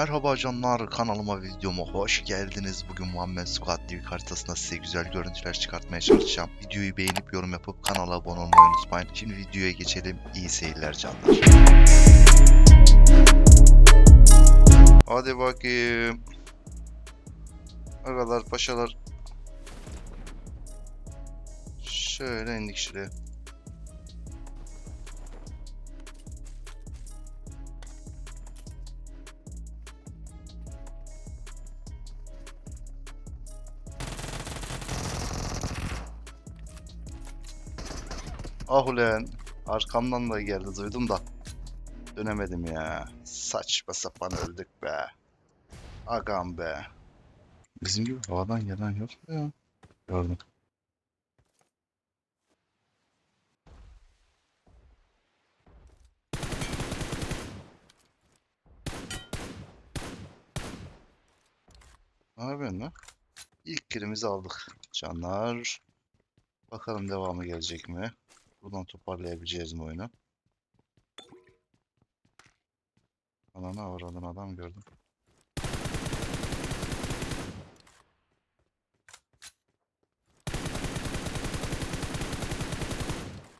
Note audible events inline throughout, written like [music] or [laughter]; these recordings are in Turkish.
Merhaba canlar kanalıma videoma hoş geldiniz. Bugün Muhammed Squad TV haritasında size güzel görüntüler çıkartmaya çalışacağım. Videoyu beğenip yorum yapıp kanala abone olmayı unutmayın. Şimdi videoya geçelim. İyi seyirler canlar. Hadi bakayım. Agalar paşalar. Şöyle indik şuraya. Ah ulan. Arkamdan da geldi duydum da. Dönemedim ya. Saçma sapan öldük be. Agam be. Bizim gibi havadan gelen yok ya? Gördüm. Ne yapıyorsun lan? İlk kilimizi aldık. Canlar. Bakalım devamı gelecek mi? Buradan toparlayabileceğiz mi oyunu? Ananı avradın adam gördüm.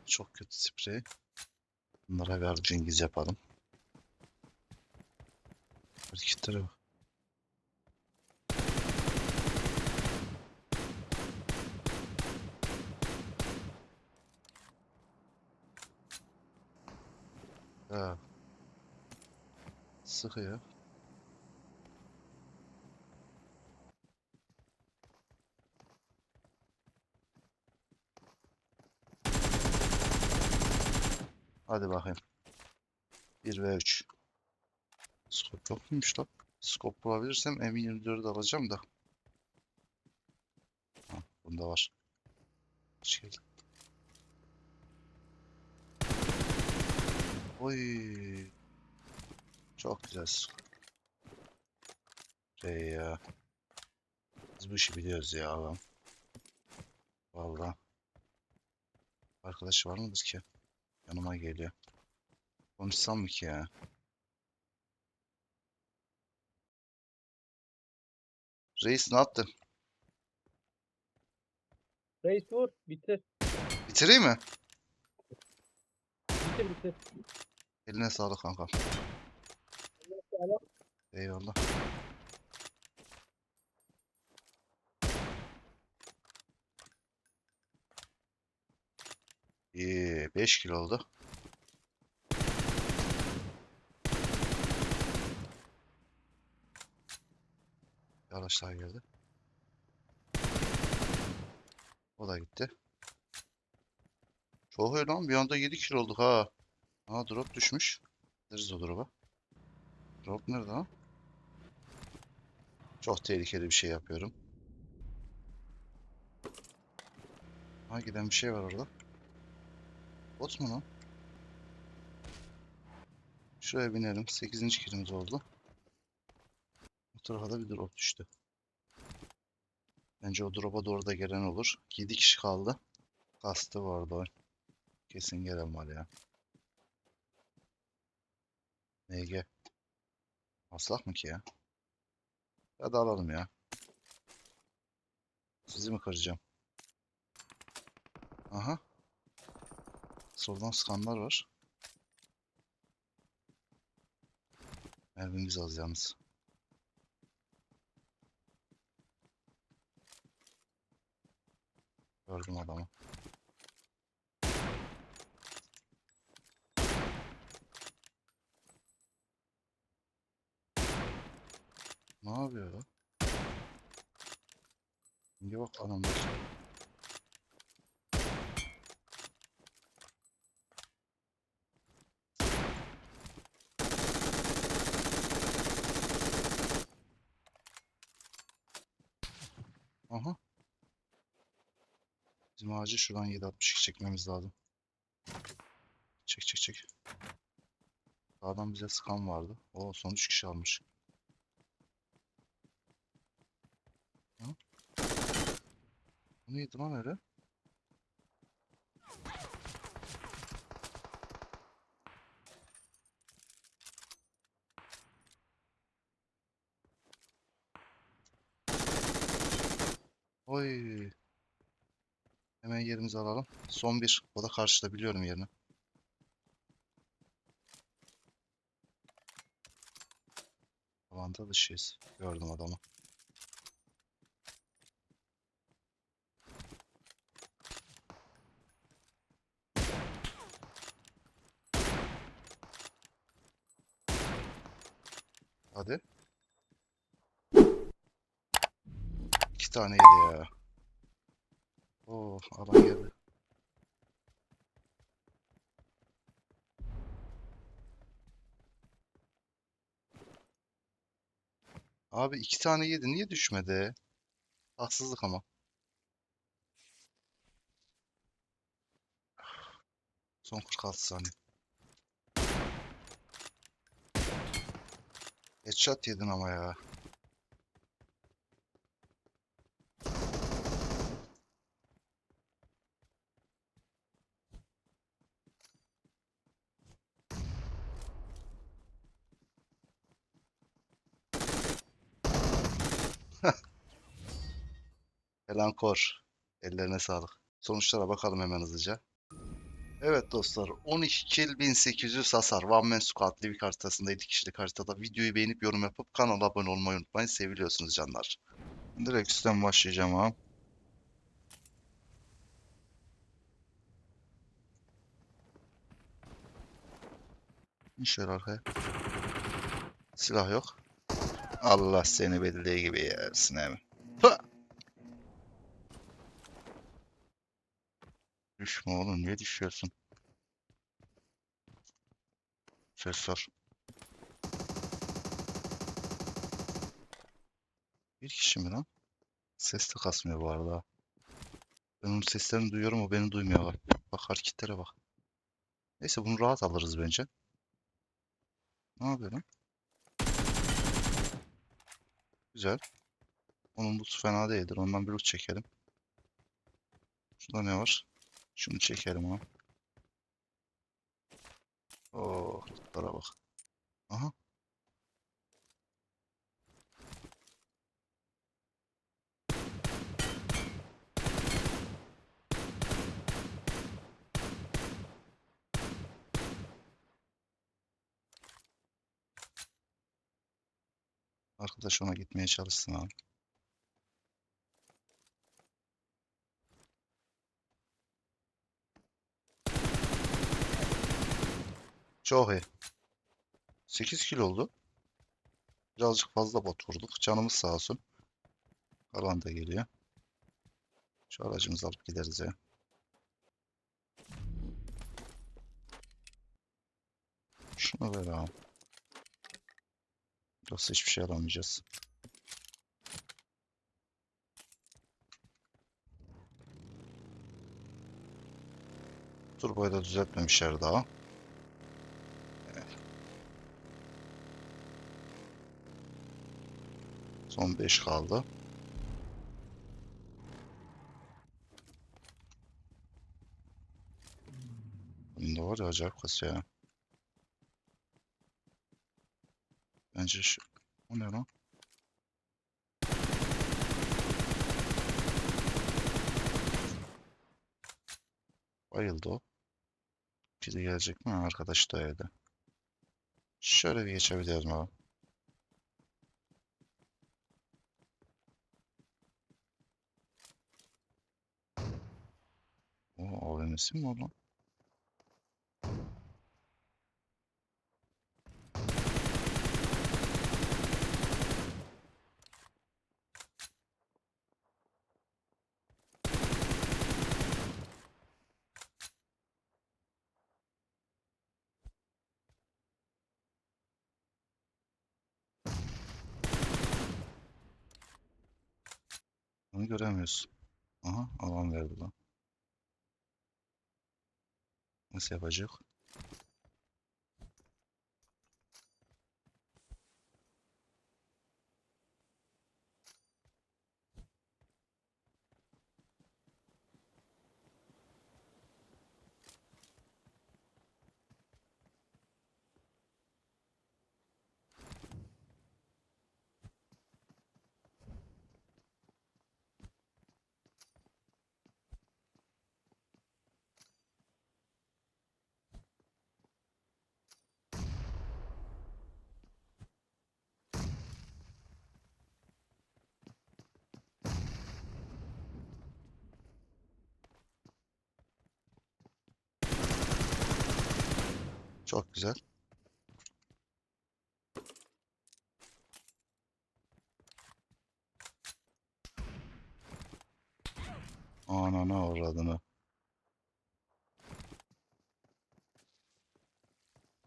Çok kötü sprey. Bunlara bir Cengiz yapalım. Hareketlere bak. Ha. Sıkıyor. Hadi bakayım. 1 ve 3. Skop yok muymuş lan? Skop bulabilirsem M24'ü alacağım da. Ha, bunda var. Hoş geldin. Oy. Çok güzel. Şey ya. Biz bu işi biliyoruz ya adam. Vallahi. Arkadaş var mıdır ki? Yanıma geliyor. Konuşsam mı ki ya? Reis ne yaptın? Reis vur. Bitir. Bitireyim mi? Bitir bitir. Eline sağlık kankam. Eyvallah. İyi, 5 kilo oldu. Yavaşlar geldi. O da gitti. Çok iyi lan bir anda 7 kilo olduk ha. Aa drop düşmüş. Gideriz o drop'a. Drop nerede ha? Çok tehlikeli bir şey yapıyorum. Ha giden bir şey var orada. Bot mu lan? Şuraya binelim. 8. kilimiz oldu. Bu tarafa da bir drop düştü. Bence o drop'a doğru da gelen olur. 7 kişi kaldı. Kastı vardı o. Kesin gelen var ya. MG. Aslak mı ki ya? Hadi alalım ya. Sizi mi kıracağım? Aha. Soldan skanlar var. Mermimiz az yalnız. Gördüm adamı. Ne yapıyor lan? Bak adamlar. Aha. Bizim ağacı şuradan 762 çekmemiz lazım. Çek çek çek. Sağdan bize sıkan vardı. O son 3 kişi almış. Neydi lan öyle? Oy. Hemen yerimizi alalım. Son bir. O da karşıda biliyorum yerini. Alanda dışıyız. Gördüm adamı. Hadi. İki tane yedi ya. Oo, alan geldi. Abi iki tane yedi. Niye düşmedi? Haksızlık ama. Son 46 saniye. Headshot yedin ama ya. [laughs] Elankor. Ellerine sağlık. Sonuçlara bakalım hemen hızlıca. Evet dostlar 12 kill 1800 hasar One Man Squad Livik haritasında 7 kişilik haritada videoyu beğenip yorum yapıp kanala abone olmayı unutmayın. Seviliyorsunuz canlar. Direkt üstten başlayacağım ha. Şöyle arkaya. Silah yok. Allah seni bildiği gibi yersin hemen. Düşme oğlum niye düşüyorsun? Ses var. Bir kişi mi lan? Ses de kasmıyor bu arada. Ben onun seslerini duyuyorum o beni duymuyor bak. Bak hareketlere bak. Neyse bunu rahat alırız bence. Ne yapıyor lan? Güzel. Onun loot fena değildir. Ondan bir loot çekelim. Şurada ne var? Şunu çekelim ha. Oo, lootlara bak. Aha. Arkadaş ona gitmeye çalışsın abi. Çok iyi. 8 kilo oldu. Birazcık fazla bot. Canımız sağ olsun. Kalan da geliyor. Şu aracımızı alıp gideriz ya. Şunu ver abi. Yoksa hiçbir şey alamayacağız. Turboyu da düzeltmemişler daha. Son 5 kaldı. Bunda var ya acayip kasıyor ya. Bence şu... O ne lan? Bayıldı o. Biri gelecek mi? Arkadaş da evde. Şöyle bir geçebiliriz mi abi? O AVM'si mi? Onu göremiyorsun. Aha alan verdi lan. Nasıl yapacak? Çok güzel. Anana uğradığını.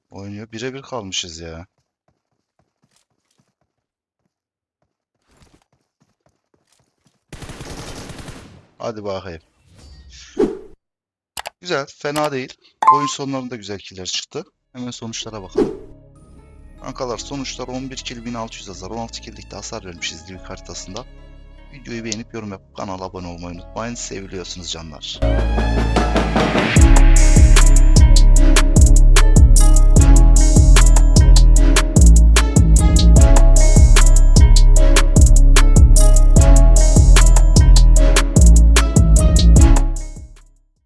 Oynuyor. Birebir kalmışız ya. Hadi bakayım. Güzel, fena değil. Oyun sonlarında güzel killer çıktı. Hemen sonuçlara bakalım. Kankalar sonuçlar 11 kill 1600 hasar, 16 kill'lik hasar vermişiz Livik haritasında. Videoyu beğenip yorum yapıp kanala abone olmayı unutmayın. Seviliyorsunuz canlar.